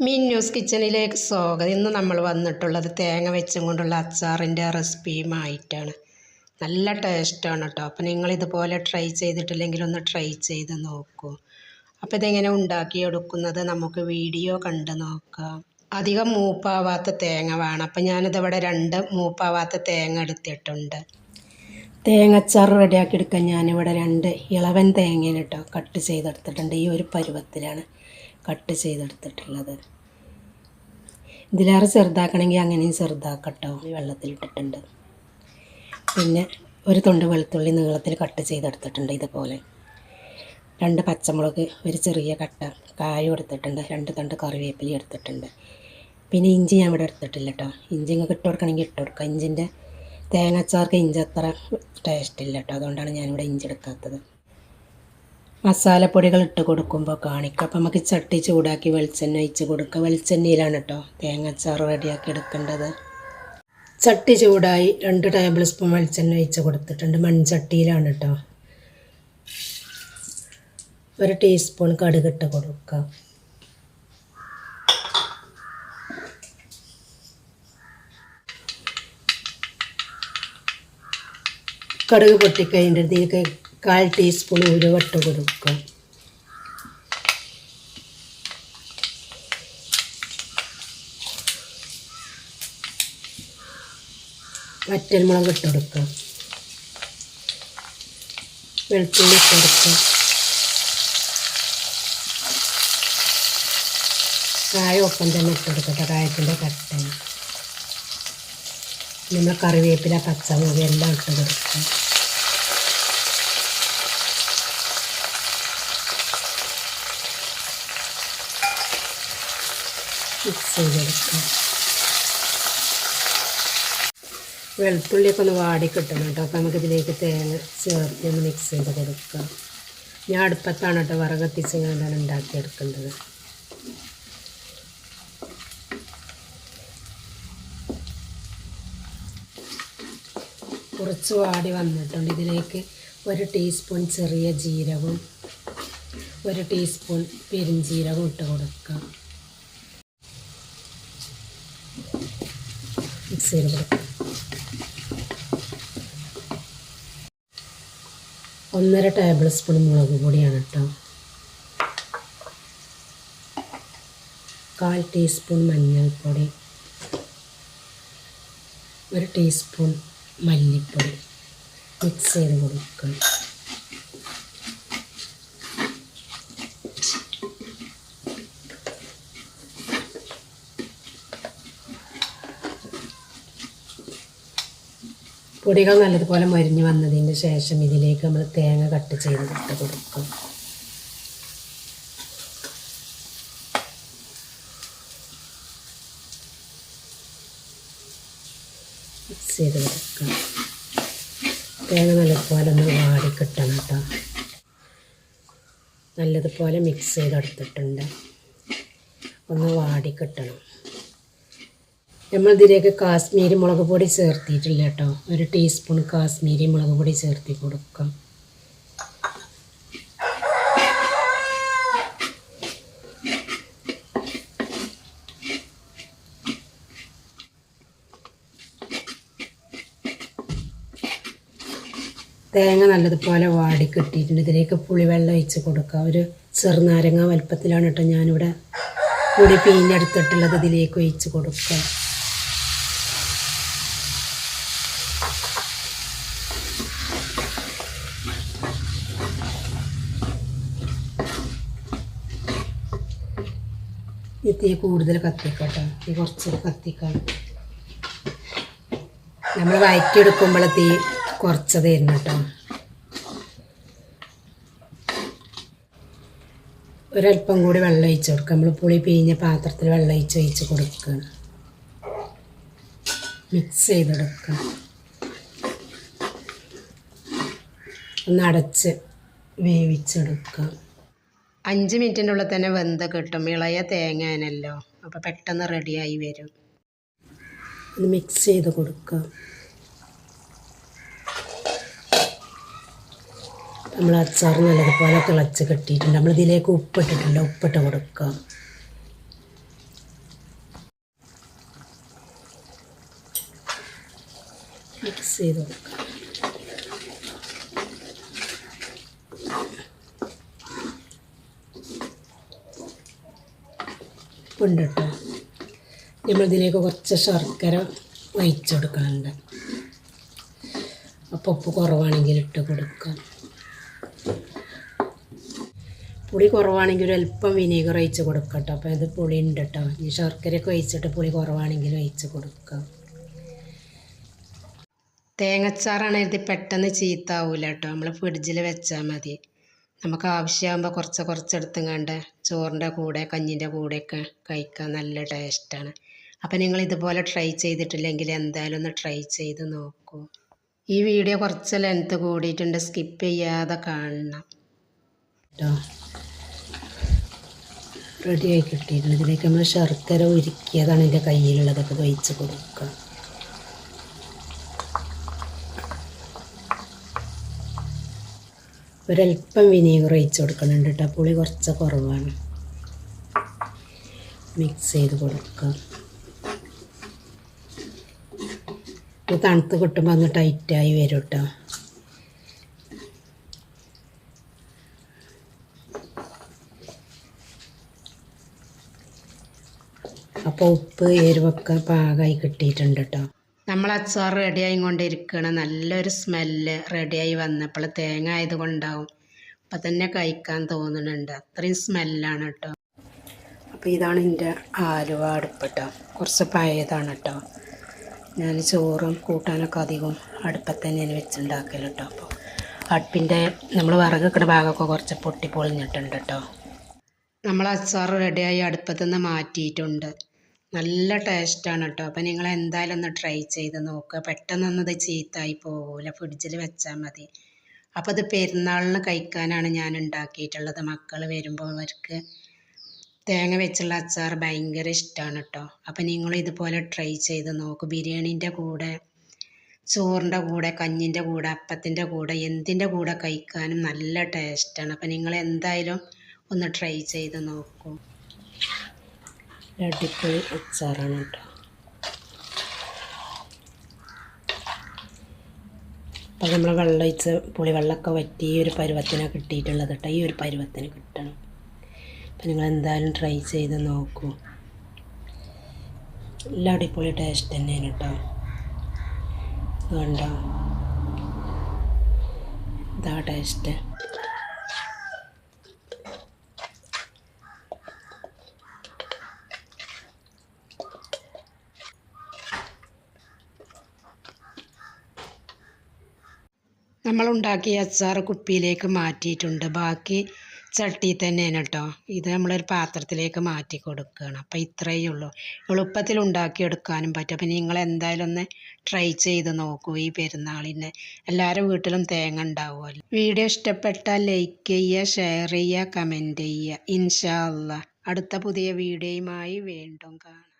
മീൻ news കിച്ചണിലേക്ക് സ്വാഗതം. ഇന്ന് നമ്മൾ വന്നിട്ടുള്ളത് തേങ്ങ വെച്ചും കൊണ്ടുള്ള അച്ചാറിന്റെ റെസിപ്പിയുമായിട്ടാണ്. നല്ല ടേസ്റ്റാണ് കേട്ടോ. അപ്പോൾ നിങ്ങളിതുപോലെ ട്രൈ ചെയ്തിട്ടില്ലെങ്കിൽ ഒന്ന് ട്രൈ ചെയ്ത് നോക്കൂ. അപ്പോൾ ഇതെങ്ങനെ ഉണ്ടാക്കിയെടുക്കുന്നത് നമുക്ക് വീഡിയോ കണ്ട് നോക്കാം. അധികം മൂപ്പാവാത്ത തേങ്ങ വേണം. അപ്പോൾ ഞാനിതിവിടെ രണ്ട് മൂപ്പാവാത്ത തേങ്ങ എടുത്തിട്ടുണ്ട്. തേങ്ങച്ചാർ റെഡിയാക്കി എടുക്കാൻ ഞാനിവിടെ രണ്ട് ഇളവൻ തേങ്ങയാണ് കേട്ടോ കട്ട് ചെയ്തെടുത്തിട്ടുണ്ട്. ഈ ഒരു പരുവത്തിലാണ്. കട്ട് ചെയ്തെടുത്തിട്ടുള്ളത്. ഇതിലേറെ ചെറുതാക്കണമെങ്കിൽ അങ്ങനെയും ചെറുതാക്കട്ടോ. വെള്ളത്തിലിട്ടിട്ടുണ്ട്. പിന്നെ ഒരു തൊണ്ട് വെളുത്തുള്ളി നീളത്തിൽ കട്ട് ചെയ്തെടുത്തിട്ടുണ്ട് ഇതുപോലെ. രണ്ട് പച്ചമുളക് ഒരു ചെറിയ കട്ട കായും എടുത്തിട്ടുണ്ട്. രണ്ട് തണ്ട് കറിവേപ്പില എടുത്തിട്ടുണ്ട്. പിന്നെ ഇഞ്ചി ഞാൻ ഇവിടെ എടുത്തിട്ടില്ല കേട്ടോ. ഇഞ്ചി ഇങ്ങനെ ഇട്ട് കൊടുക്കണമെങ്കിൽ ഇട്ട് കൊടുക്കാം. ഇഞ്ചിന്റെ തേങ്ങാച്ചാർക്ക് ഇഞ്ചി അത്ര ടേസ്റ്റ് ഇല്ല കേട്ടോ. അതുകൊണ്ടാണ് ഞാനിവിടെ ഇഞ്ചി എടുക്കാത്തത്. മസാലപ്പൊടികൾ ഇട്ട് കൊടുക്കുമ്പോൾ കാണിക്കുക അപ്പോൾ നമുക്ക് ചട്ടി ചൂടാക്കി വെളിച്ചെണ്ണ ഒഴിച്ച് കൊടുക്കുക വെളിച്ചെണ്ണയിലാണ് കേട്ടോ തേങ്ങാച്ചാർ റെഡിയാക്കി എടുക്കേണ്ടത്. ചട്ടി ചൂടായി രണ്ട് ടേബിൾ സ്പൂൺ വെളിച്ചെണ്ണ ഒഴിച്ച് കൊടുത്തിട്ടുണ്ട്. മൺചട്ടിയിലാണ് കേട്ടോ ഒരു ടീസ്പൂൺ കടുകിട്ട് കൊടുക്കുക കടുക് പൊട്ടിക്കഴിഞ്ഞിട്ട് കാൽ ടീസ്പൂൺ ഉരുവട്ട കൊടുക്കും. വറ്റൽമുളക് ഇട്ട് കൊടുക്കുക വെളുത്തുള്ളി ഇട്ട് കായ ഒപ്പം തന്നെ ഇട്ട് കൊടുക്കട്ടെ കായത്തിന്റെ കട്ടൻ. നമ്മൾ കറിവേപ്പില പച്ചമുളക് എല്ലാം ഇട്ട് കൊടുക്കുക മിക്സ് ചെയ്തെടുക്കാം. വെളുത്തുള്ളിയൊക്കെ ഒന്ന് വാടി കിട്ടണം കേട്ടോ. അപ്പോൾ നമുക്ക് ഇതിലേക്ക് തേങ്ങ ചേർത്ത് ഒന്ന് മിക്സ് ചെയ്ത് കൊടുക്കാം ഞാൻ അടുപ്പത്താണ് കേട്ടോ വിറകത്തിച്ച് ഞാനാണ് ഉണ്ടാക്കിയെടുക്കേണ്ടത് കുറച്ച് വാടി വന്നിട്ടുണ്ട്. ഇതിലേക്ക് ഒരു ടീസ്പൂൺ ചെറിയ ജീരകവും ഒരു ടീസ്പൂൺ പെരിഞ്ജീരകവും ഇട്ട് കൊടുക്കുക ചെയ്ത് കൊടുക്കുക ഒന്നര ടേബിൾ സ്പൂൺ മുളക് പൊടിയാണ് കേട്ടോ. കാൽ ടീസ്പൂൺ മഞ്ഞൾപ്പൊടി. ഒരു ടീസ്പൂൺ മല്ലിപ്പൊടി. മിക്സ് ചെയ്ത് കൊടുക്കുക പൊടികൾ നല്ലതുപോലെ മരിഞ്ഞ് വന്നതിന് ശേഷം ഇതിലേക്ക് നമ്മൾ തേങ്ങ കട്ട് ചെയ്ത് ഇട്ട് കൊടുക്കും. മിക്സ് ചെയ്ത് തേങ്ങ നല്ലതുപോലെ ഒന്ന് വാടി കിട്ടണം കേട്ടോ നല്ലതുപോലെ മിക്സ് ചെയ്തെടുത്തിട്ടുണ്ട് ഒന്ന് വാടി കിട്ടണം. നമ്മൾ ഇതിലേക്ക് കാശ്മീരി മുളക് പൊടി ചേർത്തിയിട്ടില്ല കേട്ടോ. ഒരു ടീസ്പൂൺ കാശ്മീരി മുളക് പൊടി ചേർത്തി കൊടുക്കാം. തേങ്ങ നല്ലതുപോലെ വാടി കിട്ടിയിട്ടുണ്ട്. ഇതിലേക്ക് പുളിവെള്ളം ഒഴിച്ച് കൊടുക്കുക ഒരു ചെറുനാരങ്ങ വലുപ്പത്തിലാണ് കേട്ടോ ഞാനിവിടെ പുളി പിഴിഞ്ഞെടുത്തിട്ടുള്ളത് ഇതിലേക്ക് ഒഴിച്ച് കൊടുക്കുക തീ കൂടുതൽ കത്തിക്കട്ടോ. ഈ കുറച്ച് കത്തിക്കാം നമ്മൾ വയറ്റിയെടുക്കുമ്പോൾ തീ കുറച്ചതായിരുന്നു കേട്ടോ ഒരല്പം കൂടി വെള്ളം ഒഴിച്ച് കൊടുക്കുക നമ്മൾ പുളി പിഴിഞ്ഞ പാത്രത്തിൽ വെള്ളം ഒഴിച്ച് ഒഴിച്ച് കൊടുക്കുക. മിക്സ് ചെയ്തെടുക്കുക ഒന്ന് അടച്ച് വേവിച്ചെടുക്കുക അഞ്ച് മിനിറ്റിന്റെ ഉള്ളിൽ തന്നെ വെന്ത് കിട്ടും. ഇളയ തേങ്ങയാണല്ലോ. അപ്പം പെട്ടെന്ന് റെഡിയായി വരും. മിക്സ് ചെയ്ത് കൊടുക്കുക. നമ്മൾ അച്ചാർ നല്ലതുപോലെ തിളച്ച് കെട്ടിയിട്ടുണ്ട്. നമ്മൾ ഇതിലേക്ക് ഉപ്പിട്ടിട്ടുണ്ട് ഉപ്പിട്ട് കൊടുക്കുക. മിക്സ് ചെയ്ത് കൊടുക്കുക. ഉണ്ട് കേട്ടോ നമ്മളിതിലേക്ക് കുറച്ച് ശർക്കര ഒഴിച്ച് കൊടുക്കാനുണ്ട് അപ്പോൾ ഉപ്പ് കുറവാണെങ്കിൽ ഇട്ട് കൊടുക്കാം. പുളി കുറവാണെങ്കിൽ ഒരു അല്പം വിനീഗർ ഒഴിച്ച് കൊടുക്കാം കേട്ടോ. അപ്പോൾ ഇത് പുളി ഉണ്ട് കേട്ടോ. ഈ ശർക്കരയൊക്കെ ഒഴിച്ചിട്ട് പുളി കുറവാണെങ്കിൽ ഒഴിച്ച് കൊടുക്കാം. തേങ്ങച്ചാറാണ് ഇത് പെട്ടെന്ന് ചീത്താവൂല കേട്ടോ. നമ്മൾ ഫ്രിഡ്ജിൽ വെച്ചാൽ മതി. നമുക്ക് ആവശ്യമാകുമ്പോൾ കുറച്ച് കുറച്ചെടുത്തുങ്ങാണ്ട് ചോറിന്റെ കൂടെ കഞ്ഞിന്റെ കൂടെയൊക്കെ കഴിക്കാൻ നല്ല ടേസ്റ്റാണ്. അപ്പം നിങ്ങൾ ഇതുപോലെ ട്രൈ ചെയ്തിട്ടില്ലെങ്കിൽ എന്തായാലും ഒന്ന് ട്രൈ ചെയ്ത് നോക്കൂ. ഈ വീഡിയോ കുറച്ച് ലെങ്ത്ത് കൂടിയിട്ടുണ്ട്. സ്കിപ്പ് ചെയ്യാതെ കാണണം. കേട്ടോ റെഡിയായി കിട്ടിയിട്ടുണ്ട്. ഇതിലേക്ക് നമ്മൾ ശർക്കര ഉരുക്കിയതാണ് എന്റെ കയ്യിലുള്ളതൊക്കെ കഴിച്ച് കൊടുക്കുക. ഒരല്പം വിനീഗർ ഒഴിച്ച് കൊടുക്കുന്നുണ്ട് കേട്ടോ പുളി കുറച്ച് കുറവാണ്. മിക്സ് ചെയ്ത് കൊടുക്കുക ഇത് തണുത്ത് കിട്ടുമ്പോൾ ഒന്ന് ടൈറ്റായി വരും കേട്ടോ അപ്പോൾ ഉപ്പ് എരിവൊക്കെ പാകമായി കിട്ടിയിട്ടുണ്ട് കേട്ടോ നമ്മൾ അച്ചാർ റെഡിയായി കൊണ്ടിരിക്കുകയാണ് നല്ലൊരു സ്മെല്ല് റെഡിയായി വന്നപ്പോൾ തേങ്ങ ആയതുകൊണ്ടാവും അപ്പം തന്നെ കഴിക്കാൻ തോന്നുന്നുണ്ട്. അത്രയും സ്മെല്ലാണ് കേട്ടോ അപ്പോൾ ഇതാണ് എന്റെ ആലുവ അടുപ്പ് കേട്ടോ കുറച്ച് പഴയതാണ് കേട്ടോ ഞാൻ ചോറും കൂട്ടാനൊക്കെ അധികം അടുപ്പത്ത് തന്നെയാണ് വെച്ചുണ്ടാക്കൽ കേട്ടോ അപ്പോൾ അടുപ്പിന്റെ നമ്മൾ വിറക് ഭാഗമൊക്കെ കുറച്ച് പൊട്ടി പൊളിഞ്ഞിട്ടുണ്ട് കേട്ടോ നമ്മൾ അച്ചാർ റെഡിയായി അടുപ്പത്തുനിന്ന് മാറ്റിയിട്ടുണ്ട്. നല്ല ടേസ്റ്റാണ് കേട്ടോ അപ്പോൾ നിങ്ങൾ എന്തായാലും ഒന്ന് ട്രൈ ചെയ്ത് നോക്കുക പെട്ടെന്നൊന്നും ഇത് ചീത്തായി പോകില്ല ഫ്രിഡ്ജിൽ വെച്ചാൽ മതി. അപ്പോൾ ഇത് പെരുന്നാളിന് കഴിക്കാനാണ് ഞാൻ ഉണ്ടാക്കിയിട്ടുള്ളത്. മക്കൾ വരുമ്പോൾ അവർക്ക് തേങ്ങ വെച്ചുള്ള അച്ചാർ ഭയങ്കര ഇഷ്ടമാണ് കേട്ടോ അപ്പോൾ നിങ്ങൾ ഇതുപോലെ ട്രൈ ചെയ്ത് നോക്കും. ബിരിയാണീന്റെ കൂടെ ചോറിന്റെ കൂടെ കഞ്ഞിന്റെ കൂടെ അപ്പത്തിന്റെ കൂടെ എന്തിന്റെ കൂടെ കഴിക്കാനും നല്ല ടേസ്റ്റാണ് അപ്പോൾ നിങ്ങൾ എന്തായാലും ഒന്ന് ട്രൈ ചെയ്ത് നോക്കൂ. അടിപൊളി അച്ചാറാണ് കേട്ടോ. അപ്പോൾ നമ്മൾ വെള്ളം ഒഴിച്ച് പുളിവെള്ളമൊക്കെ വറ്റി ഈ ഒരു പരുവത്തിനാണ് കിട്ടിയിട്ടുള്ളത് കേട്ടോ. ഈ ഒരു പരുവത്തിന് കിട്ടണം. അപ്പം നിങ്ങൾ എന്തായാലും ട്രൈ ചെയ്ത് നോക്കൂ. നല്ല അടിപൊളി ടേസ്റ്റ് തന്നെയാണ് കേട്ടോ. കണ്ടോ ഇതാ ടേസ്റ്റ് നമ്മളുണ്ടാക്കിയ അച്ചാർ കുപ്പിയിലേക്ക് മാറ്റിയിട്ടുണ്ട്. ബാക്കി ചട്ടി തന്നെയാണ് കേട്ടോ. ഇത് നമ്മളൊരു പാത്രത്തിലേക്ക് മാറ്റി കൊടുക്കുകയാണ്. അപ്പോൾ ഇത്രയേ ഉള്ളൂ. എളുപ്പത്തിൽ ഉണ്ടാക്കിയെടുക്കാനും പറ്റും. അപ്പോൾ നിങ്ങൾ എന്തായാലും ഒന്ന് ട്രൈ ചെയ്ത് നോക്കൂ ഈ പെരുന്നാളിന്. എല്ലാവരും വീട്ടിലും തേങ്ങ ഉണ്ടാവുമല്ലോ വീഡിയോ ഇഷ്ടപ്പെട്ടാൽ ലൈക്ക് ചെയ്യുക ഷെയർ ചെയ്യുക കമന്റ് ചെയ്യുക. ഇൻഷാല്ല അടുത്ത പുതിയ വീഡിയോയുമായി വീണ്ടും കാണാം.